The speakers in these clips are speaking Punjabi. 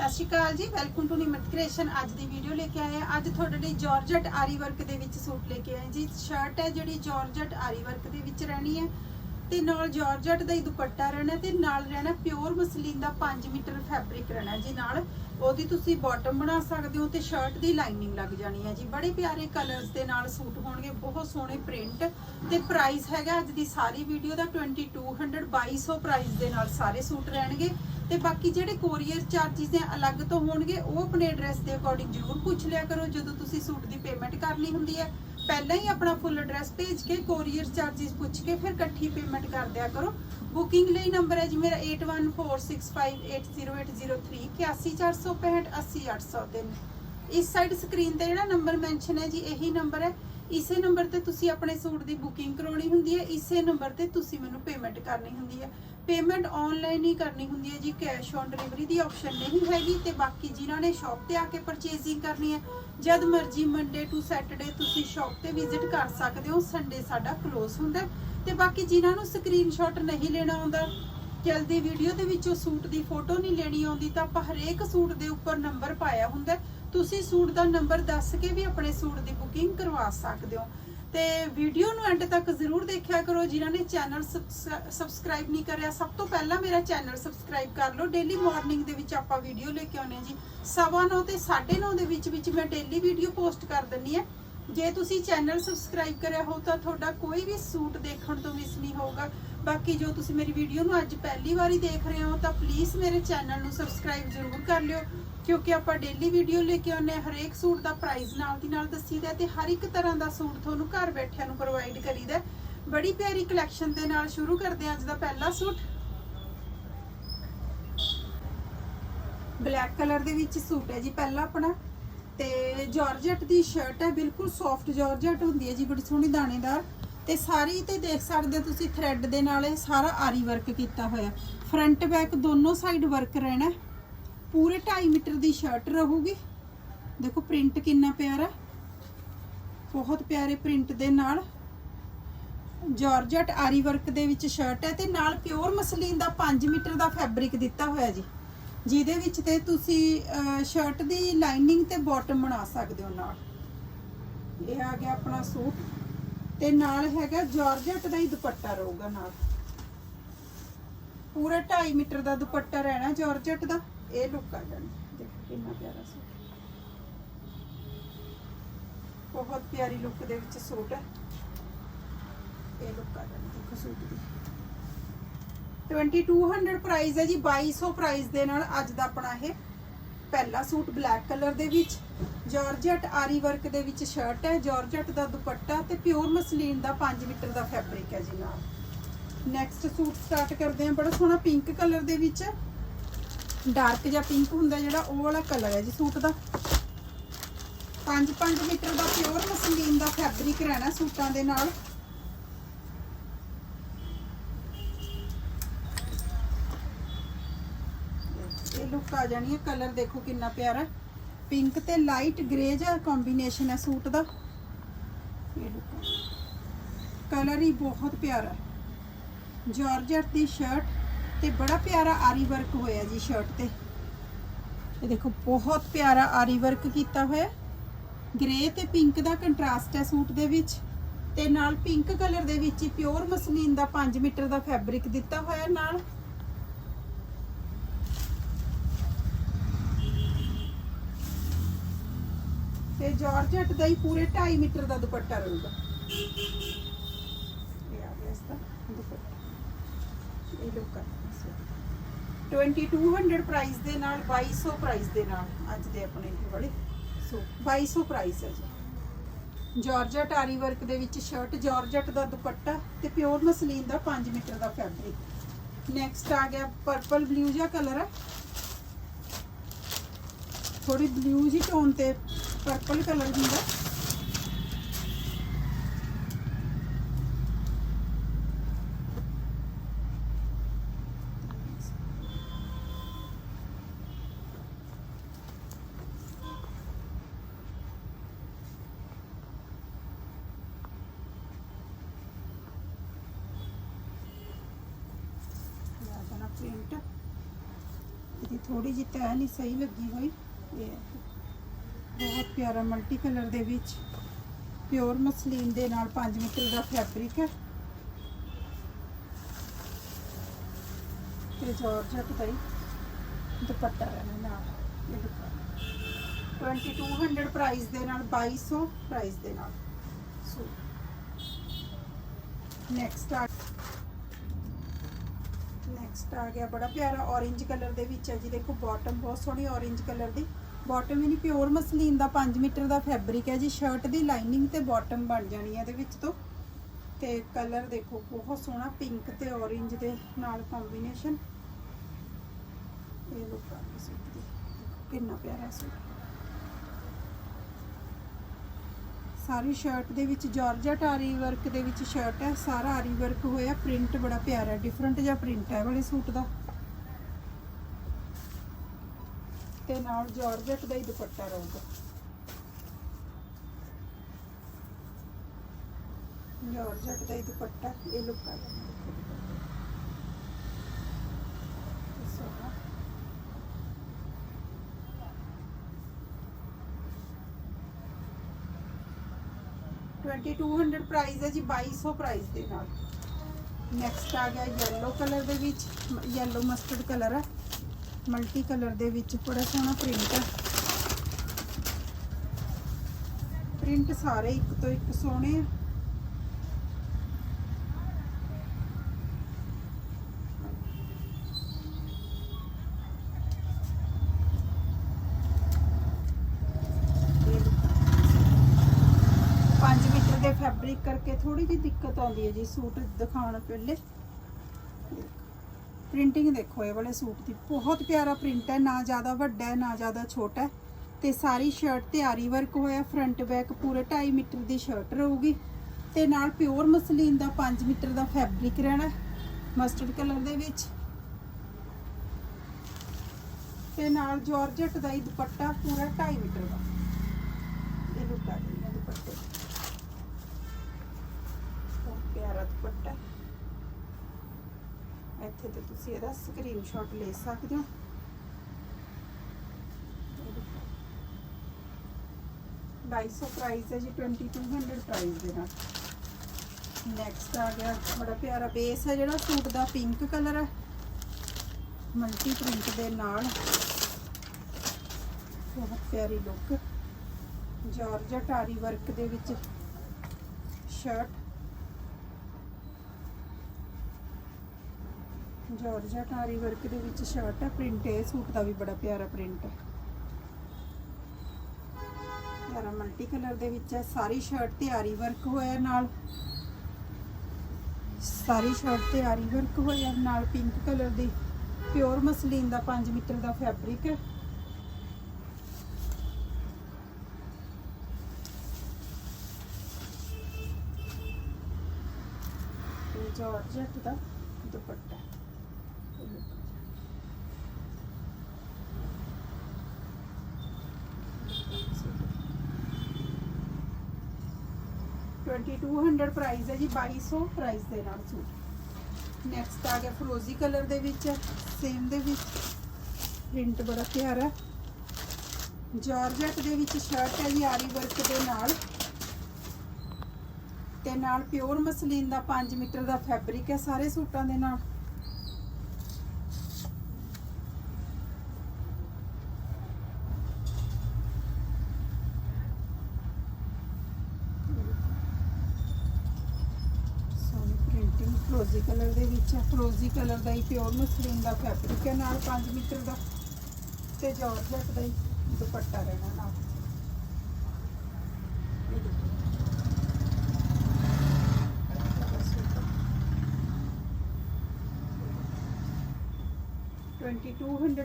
ਸਤਿ ਸ਼੍ਰੀ ਅਕਾਲ ਜੀ ਵੈਲਕਮ ਟੂ ਨਿਮਤ ਕ੍ਰੀਏਸ਼ਨ ਅੱਜ ਦੀ ਵੀਡੀਓ ਲੈ ਕੇ ਆਏ ਆ ਅੱਜ ਤੁਹਾਡੇ ਲਈ ਜਾਰਜਟ ਆਰੀ ਵਰਕ ਦੇ ਵਿੱਚ ਸੂਟ ਲੈ ਕੇ ਆਏ ਜੀ। ਸ਼ਰਟ ਹੈ ਜਿਹੜੀ ਜਾਰਜਟ ਆਰੀ ਵਰਕ ਦੇ ਵਿੱਚ ਰਹਿਣੀ ਹੈ। ਤੇ ਨਾਲ ਜਾਰਜਟ ਦਾ ਹੀ ਦੁਪੱਟਾ ਰਹਿਣਾ ਤੇ ਨਾਲ ਰਹਿਣਾ ਪਿਓਰ ਮਸਲੀਨ ਦਾ 5 ਮੀਟਰ ਫੈਬਰਿਕ ਰਹਿਣਾ ਜੀ ਨਾਲ। ਉਹਦੀ ਤੁਸੀਂ ਬਾਟਮ ਬਣਾ ਸਕਦੇ ਹੋ ਤੇ ਸ਼ਰਟ ਦੀ ਲਾਈਨਿੰਗ ਲੱਗ ਜਾਣੀ ਹੈ ਜੀ। ਬੜੇ ਪਿਆਰੇ ਕਲਰਸ ਦੇ ਨਾਲ ਸੂਟ ਹੋਣਗੇ, ਬਹੁਤ ਸੋਹਣੇ ਪ੍ਰਿੰਟ ਤੇ ਪ੍ਰਾਈਸ ਹੈਗਾ ਅੱਜ ਦੀ ਸਾਰੀ ਵੀਡੀਓ ਦਾ 2200 2200 ਪ੍ਰਾਈਸ ਦੇ ਨਾਲ ਸਾਰੇ ਸੂਟ ਰਹਿਣਗੇ ਤੇ ਬਾਕੀ ਜਿਹੜੇ ਕੋਰੀਅਰ ਚਾਰजेस ਨੇ ਅਲੱਗ ਤੋਂ ਹੋਣਗੇ, ਉਹ ਆਪਣੇ ਐਡਰੈਸ ਦੇ ਅਕੋਰਡਿੰਗ ਜ਼ਰੂਰ ਪੁੱਛ ਲਿਆ ਕਰੋ ਜਦੋਂ ਤੁਸੀਂ ਸੂਟ ਦੀ ਪੇਮੈਂਟ ਕਰਨੀ ਹੁੰਦੀ ਹੈ। ਪਹਿਲਾਂ ਹੀ ਆਪਣਾ ਫੁੱਲ ਐਡਰੈਸ ਭੇਜ ਕੇ ਕੋਰੀਅਰ ਚਾਰजेस ਪੁੱਛ ਕੇ ਫਿਰ ਇਕੱਠੀ ਪੇਮੈਂਟ ਕਰ ਦਿਆ ਕਰੋ। ਬੁਕਿੰਗ ਲਈ ਨੰਬਰ ਹੈ ਜੀ ਮੇਰਾ 8146580803 80465 ਇਸ ਸਾਈਡ ਸਕਰੀਨ ਤੇ ਜਿਹੜਾ ਨੰਬਰ ਮੈਂਸ਼ਨ ਹੈ ਜੀ, ਇਹੀ ਨੰਬਰ ਹੈ। ਇਸੇ ਨੰਬਰ ਤੇ ਤੁਸੀਂ ਆਪਣੇ ਸੂਟ ਦੀ ਬੁਕਿੰਗ ਕਰਾਉਣੀ ਹੁੰਦੀ ਹੈ, ਇਸੇ ਨੰਬਰ ਤੇ ਤੁਸੀਂ ਮੈਨੂੰ ਪੇਮੈਂਟ ਕਰਨੀ ਹੁੰਦੀ ਹੈ। ਪੇਮੈਂਟ ਆਨਲਾਈਨ ਹੀ ਕਰਨੀ ਹੁੰਦੀ ਹੈ ਜੀ ਕੈਸ਼ ਔਨ ਡਿਲੀਵਰੀ ਦੀ ਆਪਸ਼ਨ ਨਹੀਂ ਹੈਗੀ ਤੇ ਬਾਕੀ ਜਿਨ੍ਹਾਂ ਨੇ ਸ਼ਾਪ ਤੇ ਆ ਕੇ ਪਰਚੇਜ਼ਿੰਗ ਕਰਨੀ ਹੈ ਜਦ ਮਰਜ਼ੀ ਮੰਡੇ ਟੂ ਸੈਟਰਡੇ ਤੁਸੀਂ ਸ਼ਾਪ ਤੇ ਵਿਜ਼ਿਟ ਕਰ ਸਕਦੇ ਹੋ ਸੰਡੇ ਸਾਡਾ ਕਲੋਜ਼ ਹੁੰਦਾ ਤੇ ਬਾਕੀ ਜਿਨ੍ਹਾਂ ਨੂੰ ਸਕਰੀਨਸ਼ਾਟ ਨਹੀਂ ਲੈਣਾ ਆਉਂਦਾ, ਜਲਦੀ ਵੀਡੀਓ ਦੇ ਵਿੱਚੋਂ ਸੂਟ ਦੀ ਫੋਟੋ ਨਹੀਂ ਲੈਣੀ ਆਉਂਦੀ, ਤਾਂ ਆਪਾਂ ਹਰੇਕ ਸੂਟ ਦੇ ਉੱਪਰ ਨੰਬਰ ਪਾਇਆ ਹੁੰਦਾ ਤੁਸੀਂ ਸੂਟ ਦਾ ਨੰਬਰ ਦੱਸ ਕੇ ਵੀ ਆਪਣੇ ਸੂਟ ਦੀ ਬੁਕਿੰਗ ਕਰਵਾ ਸਕਦੇ ਹੋ। ਤੇ ਵੀਡੀਓ ਨੂੰ ਐਂਡ ਤੱਕ ਜ਼ਰੂਰ ਦੇਖਿਆ ਕਰੋ, ਜਿਨ੍ਹਾਂ ਨੇ ਚੈਨਲ ਸਬਸਕ੍ਰਾਈਬ ਨਹੀਂ ਕਰਿਆ, ਸਭ ਤੋਂ ਪਹਿਲਾਂ ਮੇਰਾ ਚੈਨਲ ਸਬਸਕ੍ਰਾਈਬ ਕਰ ਲਓ। ਡੇਲੀ ਮਾਰਨਿੰਗ ਦੇ ਵਿੱਚ ਆਪਾਂ ਵੀਡੀਓ ਲੈ ਕੇ ਆਉਂਦੇ ਹਾਂ ਜੀ। ਸਵਾ ਨੌ ਤੇ 9:30 ਦੇ ਵਿੱਚ ਵਿੱਚ ਮੈਂ ਡੇਲੀ ਵੀਡੀਓ ਪੋਸਟ ਕਰ ਦਿੰਨੀ ਹੈ। ਜੇ ਤੁਸੀਂ ਚੈਨਲ ਸਬਸਕ੍ਰਾਈਬ ਕਰਿਆ ਹੋ ਤਾਂ ਤੁਹਾਡਾ ਕੋਈ ਵੀ ਸੂਟ ਦੇਖਣ ਤੋਂ ਮਿਸ ਨਹੀਂ ਹੋਊਗਾ। ਬਾਕੀ ਜੋ ਤੁਸੀਂ ਮੇਰੀ ਵੀਡੀਓ ਨੂੰ ਅੱਜ ਪਹਿਲੀ ਵਾਰੀ ਦੇਖ ਰਹੇ ਹੋ ਤਾਂ ਪਲੀਜ਼ ਮੇਰੇ ਚੈਨਲ ਨੂੰ ਸਬਸਕ੍ਰਾਈਬ ਜ਼ਰੂਰ ਕਰ ਲਿਓ, ਕਿਉਂਕਿ ਆਪਾਂ ਡੇਲੀ ਵੀਡੀਓ ਲੈ ਕੇ ਆਉਂਦੇ ਹਰੇਕ ਸੂਟ ਦਾ ਪ੍ਰਾਈਸ ਨਾਲ ਦੀ ਨਾਲ ਦੱਸੀਦਾ ਤੇ ਹਰ ਇੱਕ ਤਰ੍ਹਾਂ ਦਾ ਸੂਟ ਤੁਹਾਨੂੰ ਘਰ ਬੈਠਿਆਂ ਨੂੰ ਪ੍ਰੋਵਾਈਡ ਕਰੀਦਾ ਹੈ। ਬੜੀ ਪਿਆਰੀ ਕਲੈਕਸ਼ਨ ਦੇ ਨਾਲ ਸ਼ੁਰੂ ਕਰਦੇ ਹਾਂ ਅੱਜ ਦਾ ਪਹਿਲਾ ਸੂਟ। ਬਲੈਕ ਕਲਰ ਦੇ ਵਿੱਚ ਸੂਟ ਹੈ ਜੀ ਪਹਿਲਾ ਆਪਣਾ। ਤੇ ਜਾਰਜਟ ਦੀ ਸ਼ਰਟ ਹੈ, ਬਿਲਕੁਲ ਸੌਫਟ ਜਾਰਜਟ ਹੁੰਦੀ ਹੈ ਜੀ, ਬੜੀ ਸੋਹਣੀ ਦਾਣੇਦਾਰ। ਤੇ ਸਾਰੀ ਤੇ ਦੇਖ ਸਕਦੇ ਹੋ ਤੁਸੀਂ ਥ੍ਰੈਡ ਦੇ ਨਾਲ ਇਹ ਸਾਰਾ ਆਰੀ ਵਰਕ ਕੀਤਾ ਹੋਇਆ ਫਰੰਟ ਬੈਕ ਦੋਨੋਂ ਸਾਈਡ ਵਰਕ ਰਹਿਣਾ ਪੂਰੇ 2.5 ਮੀਟਰ ਦੀ ਸ਼ਰਟ ਰਹੂਗੀ। ਦੇਖੋ ਪ੍ਰਿੰਟ ਕਿੰਨਾ ਪਿਆਰਾ ਬਹੁਤ ਪਿਆਰੇ ਪ੍ਰਿੰਟ ਦੇ ਨਾਲ ਜਾਰਜਟ ਆਰੀ ਵਰਕ ਦੇ ਵਿੱਚ ਸ਼ਰਟ ਹੈ ਤੇ ਨਾਲ ਪਿਓਰ ਮਸਲੀਨ ਦਾ 5 ਮੀਟਰ ਦਾ ਫੈਬਰਿਕ ਦਿੱਤਾ ਹੋਇਆ ਜੀ। ਜਿਹਦੇ ਵਿੱਚ ਤੇ ਤੁਸੀਂ ਸ਼ਰਟ ਦੀ ਲਾਈਨਿੰਗ ਤੇ ਬਾਟਮ ਬਣਾ ਸਕਦੇ ਹੋ ਨਾਲ। ਇਹ ਆ ਗਿਆ ਆਪਣਾ ਸੂਟ। ਤੇ ਨਾਲ ਹੈਗਾ ਜਾਰਜਟ ਦਾ ਹੀ ਦੁਪੱਟਾ ਰਹੂਗਾ ਨਾਲ। ਪੂਰਾ 2.5 ਮੀਟਰ ਦਾ ਦੁਪੱਟਾ ਰਹਿਣਾ ਜਾਰਜਟ ਦਾ। ਇਹ ਲੁੱਕ ਆ ਜਾਣੀ। ਦੇਖੋ ਕਿੰਨਾ ਪਿਆਰਾ ਸੂਟ। ਬਹੁਤ ਪਿਆਰੀ ਲੁੱਕ ਦੇ ਵਿੱਚ ਸੂਟ ਹੈ। ਇਹ ਲੁੱਕ ਆ ਜਾਣੀ। ਦੇਖੋ ਸੂਟ ਦੀ। 2200 ਪ੍ਰਾਈਸ ਹੈ ਜੀ 2200 ਪ੍ਰਾਈਸ ਦੇ ਨਾਲ ਅੱਜ ਦਾ ਆਪਣਾ ਇਹ ਪਹਿਲਾ ਸੂਟ ਬਲੈਕ ਕਲਰ ਦੇ ਵਿੱਚ। ਜਾਰਜਟ ਆਰੀ ਵਰਕ ਦੇ ਵਿੱਚ ਸ਼ਰਟ ਹੈ ਜਾਰਜਟ ਦਾ ਦੁਪੱਟਾ ਤੇ ਪਿਓਰ ਮਸਲੀਨ ਦਾ 5 ਮੀਟਰ ਦਾ ਫੈਬਰਿਕ ਹੈ ਜੀ ਨਾਲ। ਨੈਕਸਟ ਸੂਟ ਸਟਾਰਟ ਕਰਦੇ ਹਾਂ, ਬੜਾ ਸੋਹਣਾ ਪਿੰਕ ਕਲਰ ਦੇ ਵਿੱਚ। ਡਾਰਕ ਜਾਂ ਪਿੰਕ ਹੁੰਦਾ ਜਿਹੜਾ, ਉਹ ਵਾਲਾ ਕਲਰ ਹੈ ਜੀ ਸੂਟ ਦਾ। 5-5 ਮੀਟਰ ਦਾ ਪਿਓਰ ਮਸਲੀਨ ਦਾ ਫੈਬਰਿਕ ਰਹਿਣਾ ਸੂਟਾਂ ਦੇ ਨਾਲ ਇਹ ਲੁੱਕ ਆ ਜਾਣੀ ਹੈ ਕਲਰ ਦੇਖੋ ਕਿੰਨਾ ਪਿਆਰਾ ਪਿੰਕ ਤੇ ਲਾਈਟ ਗ੍ਰੇ ਜਿਹਾ ਕੰਬੀਨੇਸ਼ਨ ਹੈ ਸੂਟ ਦਾ। ਕਲਰ ਹੀ ਬਹੁਤ ਪਿਆਰਾ ਹੈ। ਜਾਰਜਟ ਦੀ ਸ਼ਰਟ ਤੇ ਬੜਾ ਪਿਆਰਾ ਆਰੀ ਵਰਕ ਹੋਇਆ ਜੀ ਸ਼ਰਟ ਤੇ। ਇਹ ਦੇਖੋ, ਬਹੁਤ ਪਿਆਰਾ ਆਰੀ ਵਰਕ ਕੀਤਾ ਹੋਇਆ ਗ੍ਰੇ ਤੇ ਪਿੰਕ ਦਾ ਕੰਟਰਾਸਟ ਹੈ ਸੂਟ ਦੇ ਵਿੱਚ। ਤੇ ਨਾਲ ਪਿੰਕ ਕਲਰ ਦੇ ਵਿੱਚ ਹੀ ਪਿਓਰ ਮਸਲੀਨ ਦਾ 5 ਮੀਟਰ ਦਾ ਫੈਬਰਿਕ ਦਿੱਤਾ ਹੋਇਆ ਨਾਲ। ਤੇ ਜਾਰਜਟ ਦਾ ਹੀ ਪੂਰੇ 2.5 ਮੀਟਰ ਦਾ ਦੁਪੱਟਾ ਰਹੂਗਾ। ਇਹ ਆ ਗਿਆ ਇਸ ਦਾ ਦੁਪੱਟਾ। ਇਹ ਲੁੱਕ ਆ 2200 ਪ੍ਰਾਈਸ ਦੇ ਨਾਲ 2200 ਪ੍ਰਾਈਸ ਦੇ ਨਾਲ ਅੱਜ ਦੇ ਆਪਣੇ ਬੜੇ ਸੋ 2200 ਪ੍ਰਾਈਸ ਹੈ ਜੀ। ਜਾਰਜਟ ਆਰੀ ਵਰਕ ਦੇ ਵਿੱਚ ਸ਼ਰਟ ਜਾਰਜਟ ਦਾ ਦੁਪੱਟਾ ਤੇ ਪਿਓਰ ਮਸਲੀਨ ਦਾ 5 ਮੀਟਰ ਦਾ ਫੈਬਰਿਕ ਨੈਕਸਟ ਆ ਗਿਆ ਪਰਪਲ ਬਲੂ ਜਿਹਾ ਕਲਰ ਹੈ ਥੋੜੀ ਬਲੂ ਜੀ ਟੋਨ ਤੇ ਪਰਪਲ ਕਲਰ ਹੁੰਦਾ। ਇਹ ਪ੍ਰਿੰਟ ਇਹਦੀ ਥੋੜੀ ਜਿਹੀ ਤੈ ਨਹੀਂ ਸਹੀ ਲੱਗੀ ਹੋਈ। ਇਹ ਬਹੁਤ ਪਿਆਰਾ ਮਲਟੀ ਕਲਰ ਦੇ ਵਿੱਚ। ਪਿਓਰ ਮਸਲੀਨ ਦੇ ਨਾਲ 5 ਮੀਟਰ ਦਾ ਫੈਬਰਿਕ ਹੈ। ਤੇ ਜਾਰਜਟ ਦਾ ਦੁਪੱਟਾ ਰਹਿਣਾ ਨਾਲ, ਇਹ ਦੁਪੱਟਾ। 2200 ਪ੍ਰਾਈਸ ਦੇ ਨਾਲ 2200 ਪ੍ਰਾਈਸ ਦੇ ਨਾਲ। ਸੋ ਨੈਕਸਟ ਆ ਨੈਕਸਟ ਆ ਗਿਆ ਬੜਾ ਪਿਆਰਾ orange ਕਲਰ ਦੇ ਵਿੱਚ ਹੈ ਜੀ। ਦੇਖੋ ਬਾਟਮ ਬਹੁਤ ਸੋਹਣੀ orange ਕਲਰ ਦੀ। ਬਾਟਮ ਇਹਦੀ ਪਿਓਰ ਮਸਲੀਨ ਦਾ 5 ਮੀਟਰ ਦਾ ਫੈਬਰਿਕ ਹੈ ਜੀ। ਸ਼ਰਟ ਦੀ ਲਾਈਨਿੰਗ ਤੇ ਬਾਟਮ ਬਣ ਜਾਣੀ ਹੈ ਇਹਦੇ ਵਿੱਚ ਤੋਂ। ਤੇ ਕਲਰ ਦੇਖੋ, ਬਹੁਤ ਸੋਹਣਾ ਪਿੰਕ ਤੇ orange ਦੇ ਨਾਲ ਕੰਬੀਨੇਸ਼ਨ ਇਹ ਲੁੱਕ ਆ ਸੂਟ ਦੀ। ਕਿੰਨਾ ਪਿਆਰਾ ਸੂਟ। ਸਾਰੀ ਸ਼ਰਟ ਦੇ ਵਿੱਚ ਜਾਰਜਟ ਆਰੀ ਵਰਕ ਦੇ ਵਿੱਚ ਸ਼ਰਟ ਹੈ। ਸਾਰਾ ਆਰੀ ਵਰਕ ਹੋਇਆ। ਪ੍ਰਿੰਟ ਬੜਾ ਪਿਆਰਾ ਡਿਫਰੈਂਟ ਜਿਹਾ ਪ੍ਰਿੰਟ ਹੈ ਵਾਲੇ ਸੂਟ ਦਾ। ਤੇ ਨਾਲ ਜਾਰਜਟ ਦਾ ਹੀ ਦੁਪੱਟਾ ਰਹੂਗਾ। ਜਾਰਜਟ ਦਾ ਹੀ ਦੁਪੱਟਾ, ਇਹ ਲੁੱਕ ਆ ਸੋਹਣਾ ਟਵੈਂਟੀ ਟੂ ਹੰਡਰਡ ਪ੍ਰਾਈਸ ਹੈ ਜੀ 2200 ਪ੍ਰਾਈਸ ਦੇ ਨਾਲ। ਨੈਕਸਟ ਆ ਗਿਆ yellow ਕਲਰ ਦੇ ਵਿੱਚ, yellow ਮਸਟਰਡ ਕਲਰ ਹੈ। ਮਲਟੀ ਕਲਰ ਦੇ ਵਿੱਚ ਬੜਾ ਸੋਹਣਾ ਪ੍ਰਿੰਟ ਹੈ ਪ੍ਰਿੰਟ ਸਾਰੇ ਇੱਕ ਤੋਂ ਇੱਕ ਸੋਹਣੇ ਆ ਇਹ ਲਓ। 5 ਮੀਟਰ ਫੈਬਰਿਕ ਕਰਕੇ ਥੋੜੀ ਜਿਹੀ ਦਿੱਕਤ ਆਉਂਦੀ ਹੈ ਜੀ, ਸੂਟ ਦਿਖਾਉਣ ਪਹਿਲੇ ਪ੍ਰਿੰਟਿੰਗ ਦੇਖੋ, ਇਹ ਵਾਲੇ ਸੂਟ ਦੀ ਬਹੁਤ ਪਿਆਰਾ ਪ੍ਰਿੰਟ ਹੈ, ਨਾ ਜ਼ਿਆਦਾ ਵੱਡਾ ਹੈ, ਨਾ ਜ਼ਿਆਦਾ ਛੋਟਾ ਹੈ। ਤੇ ਸਾਰੀ ਸ਼ਰਟ ਤੇ ਆਰੀ ਵਰਕ ਹੋਇਆ ਫਰੰਟ ਬੈਕ ਪੂਰੇ 2.5 ਮੀਟਰ ਦੀ ਸ਼ਰਟ ਰਹੂਗੀ। ਤੇ ਨਾਲ ਪਿਓਰ ਮਸਲੀਨ ਦਾ 5 ਮੀਟਰ ਦਾ ਫੈਬਰਿਕ ਰਹਿਣਾ ਮਸਟਰਡ ਕਲਰ ਦੇ ਵਿੱਚ। ਤੇ ਨਾਲ ਜਾਰਜਟ ਦਾ ਹੀ ਦੁਪੱਟਾ ਪੂਰਾ 2.5 ਮੀਟਰ ਦਾ। ਇਹ ਲੁੱਕ ਆ ਗਈ ਦੁਪੱਟੇ ਬਹੁਤ ਪਿਆਰਾ ਦੁਪੱਟਾ ਇੱਥੇ ਤੇ ਤੁਸੀਂ ਇਹਦਾ ਸਕਰੀਨਸ਼ਾਟ ਲੈ ਸਕਦੇ ਹੋ। ਇਹ ਦੇਖੋ। 2200 ਪ੍ਰਾਈਸ ਹੈ ਜੀ 2200 ਪ੍ਰਾਈਸ ਦੇ ਨਾਲ। ਨੈਕਸਟ ਆ ਗਿਆ, ਬੜਾ ਪਿਆਰਾ ਬੇਸ ਹੈ ਜਿਹੜਾ, ਸੂਟ ਦਾ ਪਿੰਕ ਕਲਰ ਹੈ। ਮਲਟੀ ਪ੍ਰਿੰਟ ਦੇ ਨਾਲ। ਬਹੁਤ ਪਿਆਰੀ ਲੁੱਕ ਜਾਰਜਟ ਆਰੀ ਵਰਕ ਦੇ ਵਿੱਚ ਸ਼ਰਟ ਜਾਰਜਟ ਆਰੀ ਵਰਕ ਦੇ ਵਿੱਚ ਸ਼ਰਟ ਹੈ ਪ੍ਰਿੰਟ ਹੈ ਸੂਟ ਦਾ ਵੀ ਬੜਾ ਪਿਆਰਾ ਪ੍ਰਿੰਟ ਹੈ ਪਿਆਰਾ ਮਲਟੀ ਕਲਰ ਦੇ ਵਿੱਚ ਹੈ ਸਾਰੀ ਸ਼ਰਟ ਤੇ ਆਰੀ ਵਰਕ ਹੋਇਆ ਨਾਲ। ਸਾਰੀ ਸ਼ਰਟ ਤੇ ਆਰੀ ਵਰਕ ਹੋਇਆ ਨਾਲ ਪਿੰਕ ਕਲਰ ਦੀ। ਪਿਓਰ ਮਸਲੀਨ ਦਾ 5 ਮੀਟਰ ਦਾ ਫੈਬਰਿਕ ਹੈ ਜਾਰਜਟ ਦਾ ਦੁਪੱਟਾ। ਇਹ ਦੇਖੋ। ਟਵੈਂਟੀ ਟੂ ਹੰਡਰਡ ਪ੍ਰਾਈਸ ਹੈ ਜੀ 2200 ਪ੍ਰਾਈਸ ਦੇ ਨਾਲ ਸੂਟ ਨੈਕਸਟ ਆ ਗਿਆ ਫਰੋਜ਼ੀ ਕਲਰ ਦੇ ਵਿੱਚ ਸੇਮ ਦੇ ਵਿੱਚ ਪ੍ਰਿੰਟ ਬੜਾ ਪਿਆਰਾ ਹੈ। ਜਾਰਜਟ ਦੇ ਵਿੱਚ ਸ਼ਰਟ ਹੈ ਜੀ, ਆਰੀ ਵਰਕ ਦੇ ਨਾਲ ਤੇ ਨਾਲ ਪਿਓਰ ਮਸਲੀਨ ਦਾ 5 ਮੀਟਰ ਦਾ ਫੈਬਰਿਕ ਹੈ, ਸਾਰੇ ਸੂਟਾਂ ਦੇ ਨਾਲ ਸੋਹਣੀ ਪ੍ਰਿੰਟਿੰਗ ਫਰੋਜ਼ੀ ਕਲਰ ਦੇ ਵਿੱਚ ਹੈ ਫਰੋਜ਼ੀ ਕਲਰ ਦਾ ਹੀ ਪਿਓਰ ਮਸਲੀਨ ਦਾ ਫੈਬਰਿਕ ਹੈ, ਨਾਲ 5 ਮੀਟਰ ਦਾ। ਤੇ ਜਾਰਜਟ ਦਾ ਹੀ ਦੁਪੱਟਾ ਰਹਿਣਾ ਨਾਲ।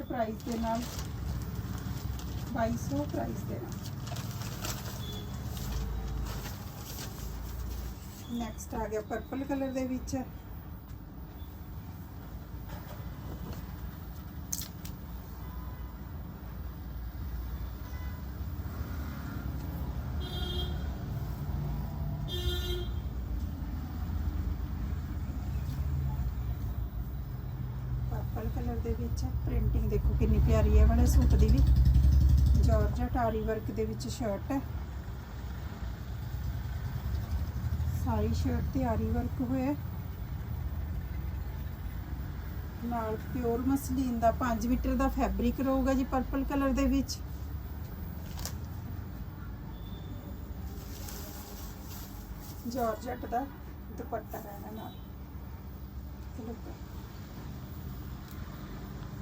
ਪ੍ਰਾਈਸ ਦੇ ਨਾਲ 2200 ਪ੍ਰਾਈਸ ਦੇ ਨਾਲ। ਨੈਕਸਟ ਆ ਗਿਆ ਪਰਪਲ ਕਲਰ ਦੇ ਵਿੱਚ। ਪਰਪਲ ਕਲਰ ਦੇ ਵਿੱਚ ਪ੍ਰਿੰਟਿੰਗ ਦੇਖੋ ਕਿੰਨੀ ਪਿਆਰੀ ਹੈ ਵਾਲੇ ਸੂਟ ਦੀ ਵੀ। ਜਾਰਜਟ ਆਰੀ ਵਰਕ ਦੇ ਵਿੱਚ ਸ਼ਰਟ ਹੈ ਸਾਰੀ ਸ਼ਰਟ ਤੇ ਆਰੀ ਵਰਕ ਹੋਇਆ ਹੈ। ਨਾਲ ਪਿਓਰ ਮਸਲੀਨ ਦਾ 5 ਮੀਟਰ ਦਾ ਫੈਬਰਿਕ ਰਹੂਗਾ ਜੀ ਪਰਪਲ ਕਲਰ ਦੇ ਵਿੱਚ ਜਾਰਜਟ ਦਾ ਦੁਪੱਟਾ ਰਹਿਣਾ ਨਾਲ ਤੇ ਲੁੱਕ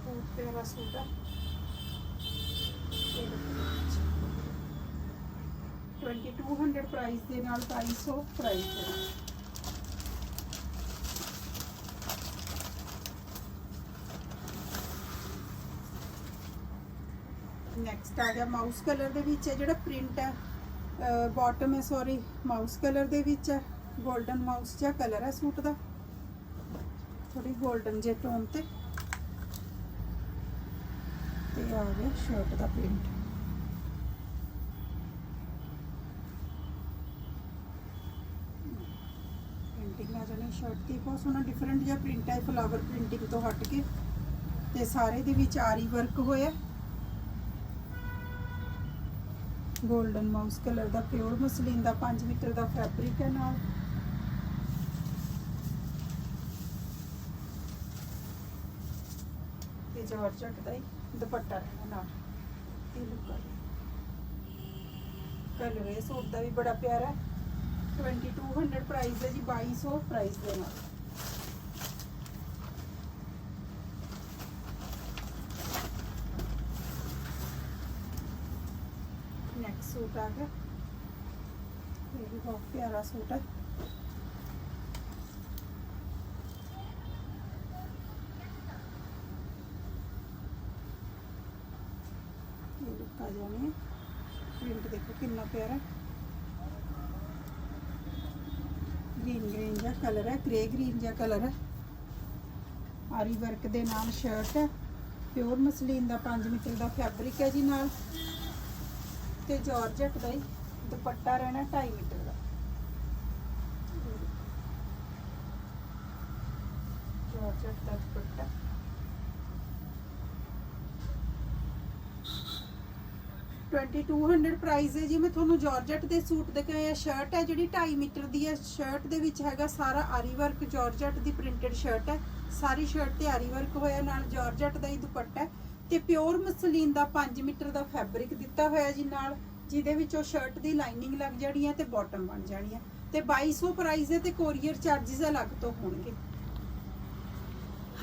ਬਹੁਤ ਪਿਆਰਾ ਸੂਟ ਹੈ ਇਹ ਲੁੱਕ ਦੇ ਵਿੱਚ। 2200 ਪ੍ਰਾਈਸ ਦੇ ਨਾਲ 2200 ਪ੍ਰਾਈਸ ਦੇ ਨਾਲ। ਨੈਕਸਟ ਆ ਗਿਆ ਮਾਊਸ ਕਲਰ ਦੇ ਵਿੱਚ ਹੈ, ਜਿਹੜਾ ਪ੍ਰਿੰਟ ਹੈ ਬਾਟਮ ਹੈ ਸੌਰੀ ਮਾਊਸ ਕਲਰ ਦੇ ਵਿੱਚ ਹੈ 골ਡਨ ਮਾਊਸ ਜਿਹਾ ਕਲਰ ਹੈ ਸੂਟ ਦਾ। ਥੋੜੀ 골ਡਨ ਜੇ ਟੋਨ ਤੇ। ਤੇ ਆ ਗਿਆ ਸ਼ਰਟ ਦਾ ਪ੍ਰਿੰਟ ਪ੍ਰਿੰਟਿੰਗ ਆ ਜਾਣੀ ਸ਼ਰਟ ਦੀ ਬਹੁਤ ਸੋਹਣਾ ਡਿਫਰੈਂਟ ਜਿਹਾ ਪ੍ਰਿੰਟ ਹੈ ਫਲਾਵਰ ਪ੍ਰਿੰਟਿੰਗ ਤੋਂ ਹਟ ਕੇ ਤੇ ਸਾਰੇ ਦੇ ਵਿੱਚ ਆਰੀ ਵਰਕ ਹੋਇਆ। 골ਡਨ ਮਾਊਸ ਕਲਰ ਦਾ ਪਿਓਰ ਮਸਲੀਨ ਦਾ 5 ਮੀਟਰ ਦਾ ਫੈਬਰਿਕ ਹੈ ਨਾਲ। ਤੇ ਜਾਰਜਟ ਦਾ ਹੀ ਦੁਪੱਟਾ ਰਹਿਣਾ ਨਾਲ। ਇਹ ਲੁੱਕ ਕਲਰ ਇਹ ਸੂਟ ਦਾ ਵੀ ਬੜਾ ਪਿਆਰਾ ਹੈ। 2200 ਪ੍ਰਾਈਸ ਹੈ ਜੀ 2200 ਪ੍ਰਾਈਸ ਦੇ ਨਾਲ। ਨੈਕਸਟ ਸੂਟ ਆ ਗਿਆ। ਇਹ ਵੀ ਬਹੁਤ ਪਿਆਰਾ ਸੂਟ ਹੈ। ਆ ਜਾਣੀ ਪ੍ਰਿੰਟ ਦੇਖੋ ਕਿੰਨਾ ਪਿਆਰਾ ਗ੍ਰੀਨ ਗ੍ਰੀਨ ਜਿਹਾ ਕਲਰ ਹੈ ਗ੍ਰੇ ਗ੍ਰੀਨ ਜਿਹਾ ਕਲਰ ਹੈ। ਆਰੀ ਵਰਕ ਦੇ ਨਾਲ ਸ਼ਰਟ ਹੈ। ਪਿਓਰ ਮਸਲੀਨ ਦਾ 5 ਮੀਟਰ ਦਾ ਫੈਬਰਿਕ ਹੈ ਜੀ ਨਾਲ। ਤੇ ਜਾਰਜਟ ਦਾ ਹੀ ਦੁਪੱਟਾ ਰਹਿਣਾ 2.5 ਮੀਟਰ ਦਾ। ਜਾਰਜਟ ਦਾ dupatta. Twenty two hundred price ਹੈ ਜੀ। ਮੈਂ ਤੁਹਾਨੂੰ ਜਾਰਜਟ ਦੇ ਸੂਟ ਦਿਖਾਇਆ। ਸ਼ਰਟ ਹੈ ਜਿਹੜੀ 2.5 ਮੀਟਰ ਦੀ ਹੈ। ਸ਼ਰਟ ਦੇ ਵਿੱਚ ਹੈਗਾ ਸਾਰਾ ਆਰੀ ਵਰਕ ਜਾਰਜਟ ਦੀ ਪ੍ਰਿੰਟਡ ਸ਼ਰਟ ਹੈ। ਸਾਰੀ ਸ਼ਰਟ ਤੇ ਆਰੀ ਵਰਕ ਹੋਇਆ। ਨਾਲ ਜਾਰਜਟ ਦਾ ਹੀ ਦੁਪੱਟਾ ਹੈ। ਤੇ ਪਿਓਰ ਮਸਲੀਨ ਦਾ 5 ਮੀਟਰ ਦਾ ਫੈਬਰਿਕ ਦਿੱਤਾ ਹੋਇਆ ਜੀ ਨਾਲ। ਜਿਹਦੇ ਵਿੱਚ ਉਹ ਸ਼ਰਟ ਦੀ ਲਾਈਨਿੰਗ ਲੱਗ ਜਾਣੀ ਹੈ ਤੇ ਬਾਟਮ ਬਣ ਜਾਣੀ ਹੈ। ਤੇ 2200 ਪ੍ਰਾਈਸ ਹੈ ਤੇ ਕੋਰੀਅਰ ਚਾਰजेस ਅਲੱਗ ਤੋਂ ਹੋਣਗੇ।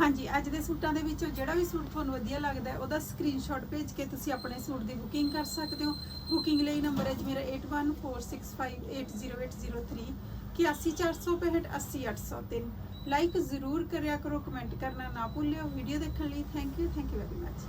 ਹਾਂਜੀ, ਅੱਜ ਦੇ ਸੂਟਾਂ ਦੇ ਵਿੱਚੋਂ ਜਿਹੜਾ ਵੀ ਸੂਟ ਤੁਹਾਨੂੰ ਵਧੀਆ ਲੱਗਦਾ ਹੈ, ਉਹਦਾ ਸਕਰੀਨਸ਼ਾਟ ਭੇਜ ਕੇ ਤੁਸੀਂ ਆਪਣੇ ਸੂਟ ਦੀ ਬੁਕਿੰਗ ਕਰ ਸਕਦੇ ਹੋ। ਬੁਕਿੰਗ ਲਈ ਨੰਬਰ ਹੈ ਜੀ ਮੇਰਾ 8146580803 8146580803 ਲਾਈਕ ਜ਼ਰੂਰ ਕਰਿਆ ਕਰੋ ਕਮੈਂਟ ਕਰਨਾ ਨਾ ਭੁੱਲਿਓ। ਵੀਡੀਓ ਦੇਖਣ ਲਈ thank you thank you very much